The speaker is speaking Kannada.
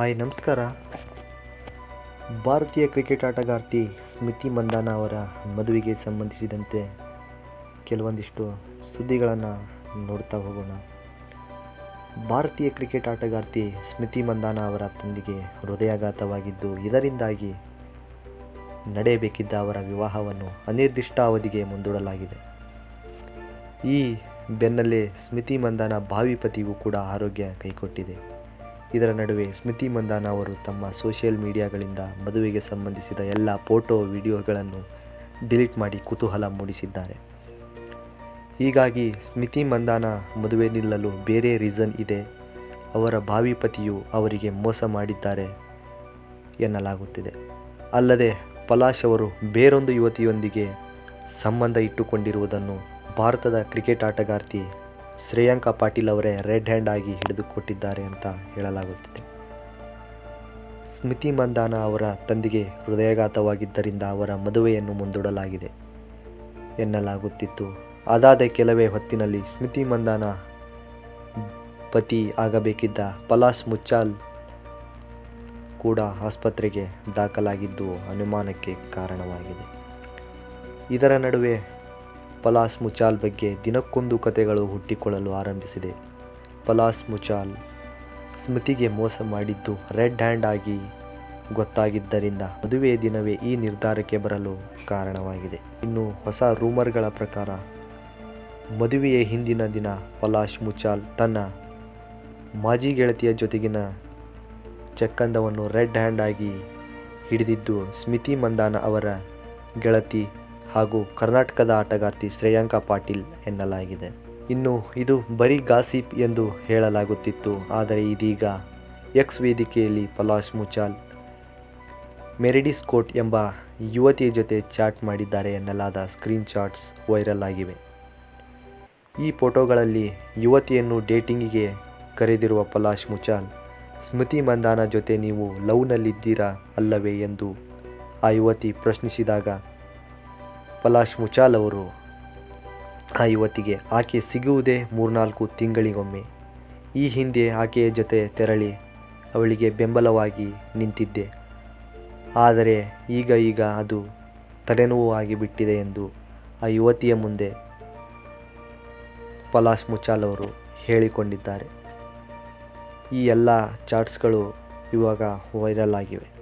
ಹಾಯ್, ನಮಸ್ಕಾರ. ಭಾರತೀಯ ಕ್ರಿಕೆಟ್ ಆಟಗಾರ್ತಿ ಸ್ಮಿತಿ ಮಂದಾನ ಅವರ ಮದುವೆಗೆ ಸಂಬಂಧಿಸಿದಂತೆ ಕೆಲವೊಂದಿಷ್ಟು ಸುದ್ದಿಗಳನ್ನು ನೋಡ್ತಾ ಹೋಗೋಣ. ಭಾರತೀಯ ಕ್ರಿಕೆಟ್ ಆಟಗಾರ್ತಿ ಸ್ಮಿತಿ ಮಂದಾನ ಅವರ ತಂದಿಗೆ ಹೃದಯಾಘಾತವಾಗಿದ್ದು, ಇದರಿಂದಾಗಿ ನಡೆಯಬೇಕಿದ್ದ ಅವರ ವಿವಾಹವನ್ನು ಅನಿರ್ದಿಷ್ಟ ಅವಧಿಗೆ ಮುಂದೂಡಲಾಗಿದೆ. ಈ ಬೆನ್ನಲ್ಲೇ ಸ್ಮಿತಿ ಮಂದಾನ ಭಾವಿ ಪತಿಗೂ ಕೂಡ ಆರೋಗ್ಯ ಕೈಕೊಟ್ಟಿದೆ. ಇದರ ನಡುವೆ ಸ್ಮಿತಿ ಮಂದಾನ ಅವರು ತಮ್ಮ ಸೋಷಿಯಲ್ ಮೀಡಿಯಾಗಳಿಂದ ಮದುವೆಗೆ ಸಂಬಂಧಿಸಿದ ಎಲ್ಲ ಫೋಟೋ, ವಿಡಿಯೋಗಳನ್ನು ಡಿಲೀಟ್ ಮಾಡಿ ಕುತೂಹಲ ಮೂಡಿಸಿದ್ದಾರೆ. ಹೀಗಾಗಿ ಸ್ಮಿತಿ ಮಂದಾನ ಮದುವೆ ನಿಲ್ಲಲು ಬೇರೆ ರೀಸನ್ ಇದೆ. ಅವರ ಭಾವಿ ಪತಿಯು ಅವರಿಗೆ ಮೋಸ ಮಾಡಿದ್ದಾರೆ ಎನ್ನಲಾಗುತ್ತಿದೆ. ಅಲ್ಲದೆ ಪಲಾಶ್ ಅವರು ಬೇರೊಂದು ಯುವತಿಯೊಂದಿಗೆ ಸಂಬಂಧ ಇಟ್ಟುಕೊಂಡಿರುವುದನ್ನು ಭಾರತದ ಕ್ರಿಕೆಟ್ ಆಟಗಾರ್ತಿ ಶ್ರೇಯಾಂಕಾ ಪಾಟೀಲ್ ಅವರೇ ರೆಡ್ ಹ್ಯಾಂಡ್ ಆಗಿ ಹಿಡಿದುಕೊಟ್ಟಿದ್ದಾರೆ ಅಂತ ಹೇಳಲಾಗುತ್ತಿದೆ. ಸ್ಮಿತಿ ಮಂದಾನ ಅವರ ತಂದೆಗೆ ಹೃದಯಾಘಾತವಾಗಿದ್ದರಿಂದ ಅವರ ಮದುವೆಯನ್ನು ಮುಂದೂಡಲಾಗಿದೆ ಎನ್ನಲಾಗುತ್ತಿತ್ತು. ಅದಾದ ಕೆಲವೇ ಹೊತ್ತಿನಲ್ಲಿ ಸ್ಮಿತಿ ಮಂದಾನ ಪತಿ ಆಗಬೇಕಿದ್ದ ಪಲಾಸ್ ಮುಚ್ಚಾಲ್ ಕೂಡ ಆಸ್ಪತ್ರೆಗೆ ದಾಖಲಾಗಿದ್ದು ಅನುಮಾನಕ್ಕೆ ಕಾರಣವಾಗಿದೆ. ಇದರ ನಡುವೆ ಪಲಾಸ್ ಮುಚಾಲ್ ಬಗ್ಗೆ ದಿನಕ್ಕೊಂದು ಕಥೆಗಳು ಹುಟ್ಟಿಕೊಳ್ಳಲು ಆರಂಭಿಸಿದೆ. ಪಲಾಸ್ ಮುಚಾಲ್ ಸ್ಮೃತಿಗೆ ಮೋಸ ಮಾಡಿದ್ದು ರೆಡ್ ಹ್ಯಾಂಡ್ ಆಗಿ ಗೊತ್ತಾಗಿದ್ದರಿಂದ ಮದುವೆಯ ದಿನವೇ ಈ ನಿರ್ಧಾರಕ್ಕೆ ಬರಲು ಕಾರಣವಾಗಿದೆ. ಇನ್ನು ಹೊಸ ರೂಮರ್ಗಳ ಪ್ರಕಾರ ಮದುವೆಯ ಹಿಂದಿನ ದಿನ ಪಲಾಶ್ ಮುಚಾಲ್ ತನ್ನ ಮಾಜಿ ಗೆಳತಿಯ ಜೊತೆಗಿನ ಚಕ್ಕಂದವನ್ನು ರೆಡ್ ಹ್ಯಾಂಡ್ ಆಗಿ ಹಿಡಿದಿದ್ದು ಸ್ಮಿತಿ ಮಂದಾನ ಅವರ ಗೆಳತಿ ಹಾಗೂ ಕರ್ನಾಟಕದ ಆಟಗಾರ್ತಿ ಶ್ರೇಯಾಂಕಾ ಪಾಟೀಲ್ ಎನ್ನಲಾಗಿದೆ. ಇನ್ನು ಇದು ಬರೀ ಗಾಸಿಪ್ ಎಂದು ಹೇಳಲಾಗುತ್ತಿತ್ತು. ಆದರೆ ಇದೀಗ ಎಕ್ಸ್ ವೇದಿಕೆಯಲ್ಲಿ ಪಲಾಶ್ ಮುಚಾಲ್, ಮೆರಿಡಿಸ್ ಕೋಟ್ ಎಂಬ ಯುವತಿಯ ಜೊತೆ ಚಾಟ್ ಮಾಡಿದ್ದಾರೆ ಎನ್ನಲಾದ ಸ್ಕ್ರೀನ್ ಶಾಟ್ಸ್ ವೈರಲ್ ಆಗಿವೆ. ಈ ಫೋಟೋಗಳಲ್ಲಿ ಯುವತಿಯನ್ನು ಡೇಟಿಂಗಿಗೆ ಕರೆದಿರುವ ಪಲಾಶ್ ಮುಚಾಲ್, ಸ್ಮೃತಿ ಮಂದಾನ ಜೊತೆ ನೀವು ಲವ್ನಲ್ಲಿದ್ದೀರಾ ಅಲ್ಲವೇ ಎಂದು ಆ ಯುವತಿ ಪ್ರಶ್ನಿಸಿದಾಗ ಪಲಾಶ್ ಮುಚಾಲ್ ಅವರು ಆ ಯುವತಿಗೆ, ಆಕೆ ಸಿಗುವುದೇ ಮೂರ್ನಾಲ್ಕು ತಿಂಗಳಿಗೊಮ್ಮೆ. ಈ ಹಿಂದೆ ಆಕೆಯ ಜೊತೆ ತೆರಳಿ ಅವಳಿಗೆ ಬೆಂಬಲವಾಗಿ ನಿಂತಿದ್ದೆ. ಆದರೆ ಈಗ ಈಗ ಅದು ತಲೆನೋವು ಆಗಿಬಿಟ್ಟಿದೆ ಎಂದು ಆ ಯುವತಿಯ ಮುಂದೆ ಪಲಾಶ್ ಮುಚಾಲ್ ಅವರು ಹೇಳಿಕೊಂಡಿದ್ದಾರೆ. ಈ ಎಲ್ಲ ಚಾಟ್ಸ್ಗಳು ಇವಾಗ ವೈರಲ್ ಆಗಿವೆ.